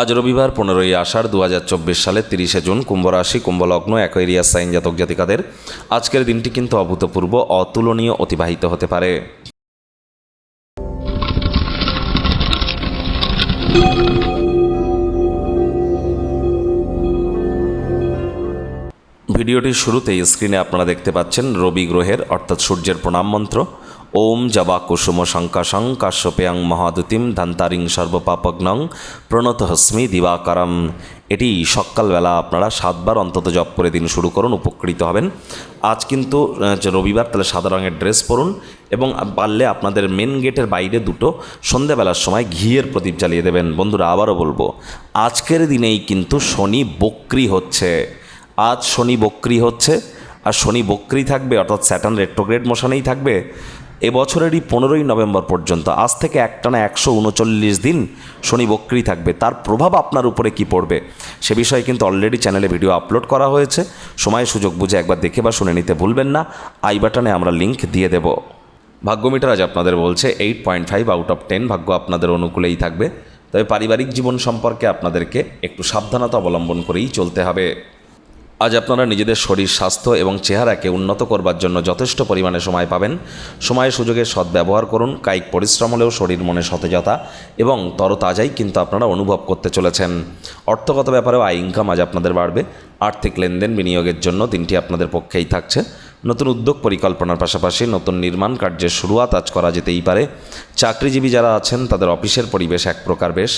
আজ রবিবার পনেরোই আষাঢ় দু হাজার চব্বিশ সালের তিরিশে জুন কুম্ভ রাশি কুম্ভলগ্ন অ্যাকোয়ারিয়াস সাইন জাতক জাতিকাদের আজকের দিনটি কিন্তু অভূতপূর্ব, অতুলনীয়, অতিবাহিত হতে পারে। ভিডিওটির শুরুতেই স্ক্রিনে আপনারা দেখতে পাচ্ছেন রবি গ্রহের, অর্থাৎ সূর্যের প্রণাম মন্ত্র। ওম জবা কুসুম শঙ্কাশং কাশ্যপেয়ং মহাদুতিম ধান্তারিং সর্বপাপগ্নং প্রণত হস্মি দিবাকারম। এটি সকালবেলা আপনারা সাতবার অন্তত জপ করে দিন শুরু করুন, উপকৃত হবেন। আজ কিন্তু রবিবার, তাহলে সাদা রঙের ড্রেস পরুন এবং পারলে আপনাদের মেন গেটের বাইরে দুটো সন্ধেবেলার সময় ঘিয়ের প্রদীপ জ্বালিয়ে দেবেন। বন্ধুরা, আবারও বলব, আজকের দিনেই কিন্তু শনি বক্রি হচ্ছে। আজ শনি বক্রি হচ্ছে, আর শনি বক্রি থাকবে, অর্থাৎ স্যাটার্ন রেট্রোগ্রেড মোশনেই থাকবে। এবছরেরই পনেরোই নভেম্বর পর্যন্ত। আজ থেকে একটানা একশো উনচল্লিশ দিন শনি বক্রি থাকবে। তার প্রভাব আপনার উপরে কি পড়বে? সে বিষয়ে কিন্তু অলরেডি চ্যানেলে ভিডিও আপলোড করা হয়েছে। সময় সুযোগ বুঝে একবার দেখে বা শুনে নিতে ভুলবেন না। আই বাটনে আমরা লিংক দিয়ে দেব। ভাগ্যমিটার আজ আপনাদের বলছে eight point five out of ten ভাগ্য আপনাদের অনুকূলেই থাকবে। তবে পারিবারিক জীবন সম্পর্কে আপনাদেরকে একটু সাবধানতা অবলম্বন করেই চলতে হবে। আজ আপনারা নিজেদের শরীর, স্বাস্থ্য এবং চেহারাকে উন্নত করবার জন্য যথেষ্ট পরিমাণে সময় পাবেন। সময় সুযোগের সদ্ব্যবহার করুন, কায়িক পরিশ্রম হলেও শরীর মনে সতেজতা এবং তরতাজাই কিন্তু আপনারা অনুভব করতে চলেছেন। অর্থগত ব্যাপারেও আয় ইনকাম আজ আপনাদের বাড়বে। আর্থিক লেনদেন বিনিয়োগের জন্য দিনটি আপনাদের পক্ষেই থাকছে। নতুন উদ্যোগ পরিকল্পনার পাশাপাশি নতুন নির্মাণ কার্যের শুরুয়াত আজ করা যেতেই পারে। চাকরিজীবী যারা আছেন, তাদের অফিসের পরিবেশ এক প্রকার বেশ।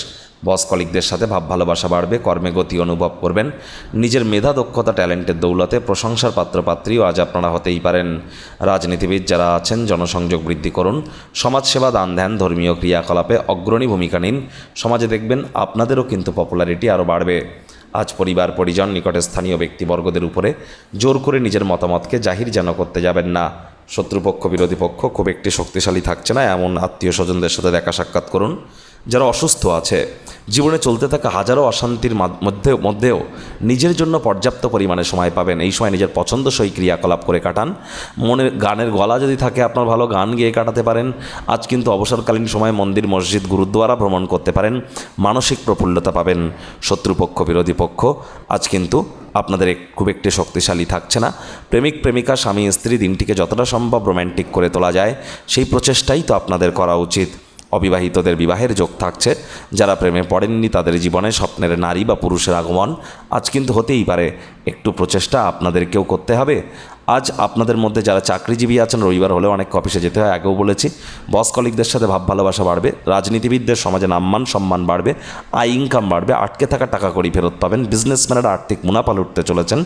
বস কলিকদের সাথে ভাব ভালোবাসা বাড়বে, কর্মে গতি অনুভব করবেন। নিজের মেধা, দক্ষতা, ট্যালেন্টের দৌলতে প্রশংসার পাত্রপাত্রীও আজ আপনারা হতেই পারেন। রাজনীতিবিদ যারা আছেন, জনসংযোগ বৃদ্ধি করুন। সমাজসেবা দান ধ্যান, ধর্মীয় ক্রিয়াকলাপে অগ্রণী ভূমিকা নিন। সমাজে দেখবেন আপনাদেরও কিন্তু পপুলারিটি আরও বাড়বে। আজ পরিবার, পরিজন, নিকটে স্থানীয় ব্যক্তিবর্গদের উপরে জোর করে নিজের মতামতকে জাহির যেন করতে যাবেন না। শত্রুপক্ষ, বিরোধী পক্ষ খুব একটি শক্তিশালী থাকছে না, এমন আত্মীয় স্বজনদের সাথে দেখা সাক্ষাৎ করুন। যারা অসুস্থ আছে জীবনে চলতে থাকা হাজারো অশান্তির মধ্যে, মধ্যেও নিজের জন্য পর্যাপ্ত পরিমাণে সময় পাবেন। এই সময় নিজের পছন্দসই ক্রিয়াকলাপ করে কাটান। মনে গানের গলা যদি থাকে আপনার ভালো, গান গেয়ে কাটাতে পারেন। আজ কিন্তু অবসরকালীন সময় মন্দির, মসজিদ, গুরুদ্বারা ভ্রমণ করতে পারেন। মানসিক প্রফুল্লতা পাবেন শত্রুপক্ষ, বিরোধী পক্ষ। আজ কিন্তু আপনাদের খুব একটি শক্তিশালী থাকছে না। প্রেমিক, প্রেমিকা, স্বামী, স্ত্রী, দিনটিকে যতটা সম্ভব রোম্যান্টিক করে তোলা যায়, সেই প্রচেষ্টাই তো আপনাদের করা উচিত। অবিবাহিতদের বিবাহের যোগ থাকছে। যারা প্রেমে পড়েননি, তাদের জীবনে স্বপ্নের নারী বা পুরুষের আগমন আজ কিন্তু হতেই পারে। একটু প্রচেষ্টা আপনাদেরকেও করতে হবে। আজ আপনাদের মধ্যে যারা চাকরিজীবী আছেন, রবিবার হলেও অনেক অফিসে যেতে হয়। আগেও বলেছি বস কলিকদের সাথে ভাব ভালোবাসা বাড়বে, রাজনীতিবিদদের সমাজে নাম্মান, সম্মান বাড়বে, আয় ইনকাম বাড়বে, আটকে থাকা টাকা কড়ি ফেরত পাবেন বিজনেসম্যানেরা আর্থিক মুনাফা লুটতে চলেছেন।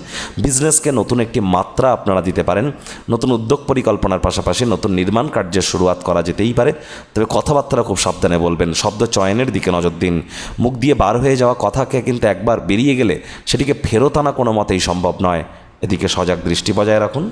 বিজনেসকে নতুন একটি মাত্রা আপনারা দিতে পারেন, নতুন উদ্যোগ পরিকল্পনার পাশাপাশি নতুন নির্মাণ কার্যের শুরুয়াত করা যেতেই পারে। তবে কথাবার্তা খুব সাবধানে বলবেন, শব্দ চয়নের দিকে নজর দিন। মুখ দিয়ে বার হয়ে যাওয়া কথাকে কিন্তু একবার বেরিয়ে গেলে সেটিকে ফেরত আনা কোনো মতেই সম্ভব নয়। এদিকে সজাগ দৃষ্টি বজায় রাখুন।